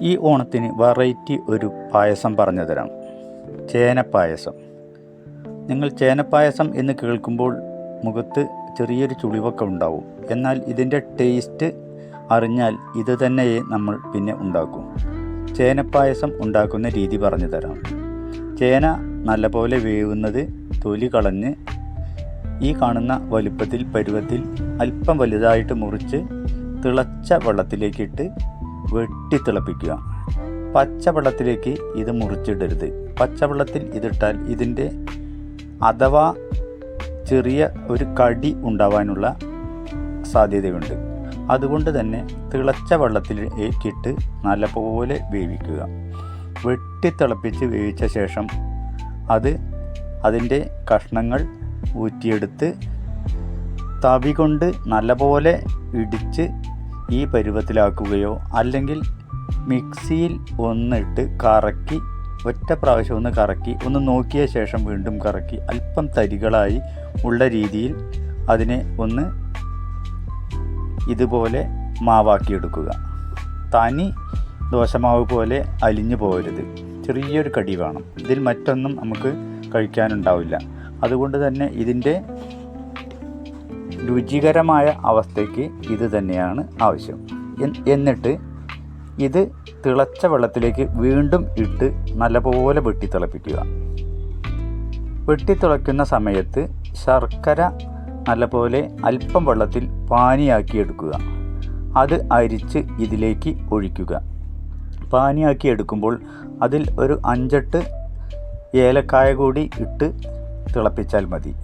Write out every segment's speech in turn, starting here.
ഈ ഓണത്തിന് വെറൈറ്റി ഒരു പായസം പറഞ്ഞു തരാം. ചേനപ്പായസം. നിങ്ങൾ ചേനപ്പായസം എന്ന് കേൾക്കുമ്പോൾ മുഖത്ത് ചെറിയൊരു ചുളിവൊക്കെ ഉണ്ടാവും. എന്നാൽ ഇതിന്റെ ടേസ്റ്റ് അറിഞ്ഞാൽ ഇത് തന്നെയേ നമ്മൾ പിന്നെ ഉണ്ടാക്കും. ചേനപ്പായസം ഉണ്ടാക്കുന്ന രീതി പറഞ്ഞു തരാം. ചേന നല്ലപോലെ വേവുന്നത് തൊലി കളഞ്ഞ് ഈ കാണുന്ന വലുപ്പത്തിൽ പരുവത്തിൽ അല്പം വലുതായിട്ട് മുറിച്ച് തിളച്ച വെള്ളത്തിലേക്കിട്ട് വെട്ടി തിളപ്പിക്കുക പച്ചവെള്ളത്തിലേക്ക് ഇത് മുറിച്ചിടരുത്. പച്ചവെള്ളത്തിൽ ഇതിട്ടാൽ ഇതിന്റെ അഥവാ ചെറിയ ഒരു കടി ഉണ്ടാവാനുള്ള സാധ്യതയുണ്ട്. അതുകൊണ്ട് തന്നെ തിളച്ച വെള്ളത്തിലേക്കിട്ട് നല്ലപോലെ വേവിക്കുക. വെട്ടിത്തിളപ്പിച്ച് വേവിച്ച ശേഷം അത് അതിന്റെ കഷ്ണങ്ങൾ ഊറ്റിയെടുത്ത് തവി കൊണ്ട് നല്ലപോലെ ഇടിച്ച് ഈ പരുവത്തിലാക്കുകയോ അല്ലെങ്കിൽ മിക്സിയിൽ ഒന്നിട്ട് കറക്കി ഒറ്റ പ്രാവശ്യം ഒന്ന് കറക്കി ഒന്ന് നോക്കിയ ശേഷം വീണ്ടും കറക്കി അല്പം തരികളായി ഉള്ള രീതിയിൽ അതിനെ ഒന്ന് ഇതുപോലെ മാവാക്കിയെടുക്കുക. തനി ദോശമാവ് പോലെ അലിഞ്ഞു പോകരുത്. ചെറിയൊരു കടി വേണം. ഇതിൽ മറ്റൊന്നും നമുക്ക് കഴിക്കാനുണ്ടാവില്ല. അതുകൊണ്ട് തന്നെ ഇതിന്റെ രുചികരമായ അവസ്ഥയ്ക്ക് ഇത് തന്നെയാണ് ആവശ്യം. എന്നിട്ട് ഇത് തിളച്ച വെള്ളത്തിലേക്ക് വീണ്ടും ഇട്ട് നല്ലപോലെ വെട്ടി തിളപ്പിക്കുക വെട്ടി തിളയ്ക്കുന്ന സമയത്ത് ശർക്കര നല്ലപോലെ അല്പം വെള്ളത്തിൽ പാനിയാക്കി എടുക്കുക അത് അരിച്ച് ഇതിലേക്ക് ഒഴിക്കുക. പാനിയാക്കി എടുക്കുമ്പോൾ അതിൽ ഒരു അഞ്ചെട്ട് ഏലക്കായ കൂടി ഇട്ട് തിളപ്പിച്ചാൽ മതി.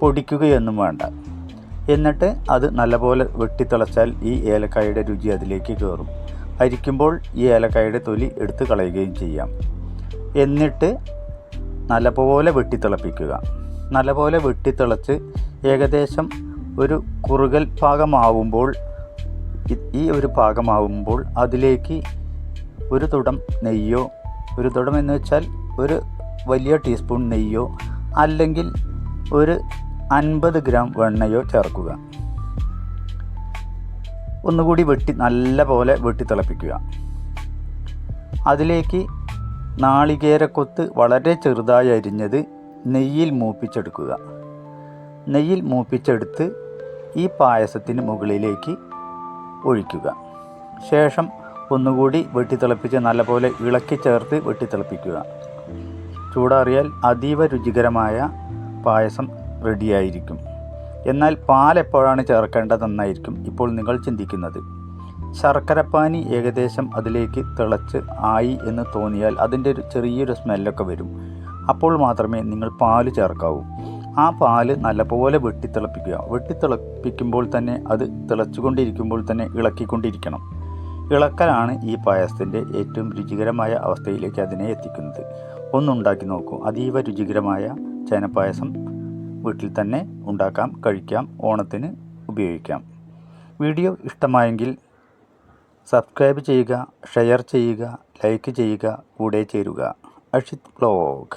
പൊടിക്കുകയൊന്നും വേണ്ട. എന്നിട്ട് അത് നല്ലപോലെ വെട്ടിത്തിളച്ചാൽ ഈ ഏലക്കായയുടെ രുചി അതിലേക്ക് കയറും. അരിക്കുമ്പോൾ ഈ ഏലക്കായയുടെ തൊലി എടുത്ത് കളയുകയും ചെയ്യാം. എന്നിട്ട് നല്ലപോലെ വെട്ടിത്തിളപ്പിക്കുക. നല്ലപോലെ വെട്ടിത്തിളച്ച് ഏകദേശം ഒരു കുറുകൽ പാകമാവുമ്പോൾ ഈ ഒരു പാകമാവുമ്പോൾ അതിലേക്ക് ഒരു തുടം നെയ്യോ ഒരു തുടം എന്ന് വെച്ചാൽ ഒരു വലിയ ടീസ്പൂൺ നെയ്യോ അല്ലെങ്കിൽ ഒരു അൻപത് ഗ്രാം വെണ്ണയോ ചേർക്കുക. ഒന്നുകൂടി വെട്ടി നല്ല പോലെ വെട്ടി തിളപ്പിക്കുക. അതിലേക്ക് നാളികേരക്കൊത്ത് വളരെ ചെറുതായി അരിഞ്ഞത് നെയ്യിൽ മൂപ്പിച്ചെടുക്കുക. നെയ്യിൽ മൂപ്പിച്ചെടുത്ത് ഈ പായസത്തിന് മുകളിലേക്ക് ഒഴിക്കുക. ശേഷം ഒന്നുകൂടി വെട്ടിത്തിളപ്പിച്ച് നല്ലപോലെ ഇളക്കി ചേർത്ത് വെട്ടിത്തിളപ്പിക്കുക ചൂടാറിയാൽ അതീവ രുചികരമായ പായസം റെഡിയായിരിക്കും. എന്നാൽ പാൽ എപ്പോഴാണ് ചേർക്കേണ്ടതെന്നായിരിക്കും ഇപ്പോൾ നിങ്ങൾ ചിന്തിക്കുന്നത്. ശർക്കരപ്പാനി ഏകദേശം അതിലേക്ക് തിളച്ച് ആയി എന്ന് തോന്നിയാൽ അതിന്റെ ഒരു ചെറിയൊരു സ്മെല്ലൊക്കെ വരും. അപ്പോൾ മാത്രമേ നിങ്ങൾ പാൽ ചേർക്കാവൂ. ആ പാൽ നല്ലപോലെ വെട്ടിത്തിളപ്പിക്കുക. വെട്ടിത്തിളപ്പിക്കുമ്പോൾ തന്നെ അത് തിളച്ചുകൊണ്ടിരിക്കുമ്പോൾ തന്നെ ഇളക്കിക്കൊണ്ടിരിക്കണം. ഇളക്കലാണ് ഈ പായസത്തിന്റെ ഏറ്റവും രുചികരമായ അവസ്ഥയിലേക്ക് അതിനെ എത്തിക്കുന്നത്. ഒന്നുണ്ടാക്കി നോക്കൂ. അതീവ രുചികരമായ ചേനപ്പായസം വീട്ടിൽ തന്നെ ഉണ്ടാക്കാം കഴിക്കാം ഓണത്തിന് ഉപയോഗിക്കാം. വീഡിയോ ഇഷ്ടമായെങ്കിൽ സബ്സ്ക്രൈബ് ചെയ്യുക ഷെയർ ചെയ്യുക ലൈക്ക് ചെയ്യുക കൂടെ ചേരുക. അഷിത് ബ്ലോഗ്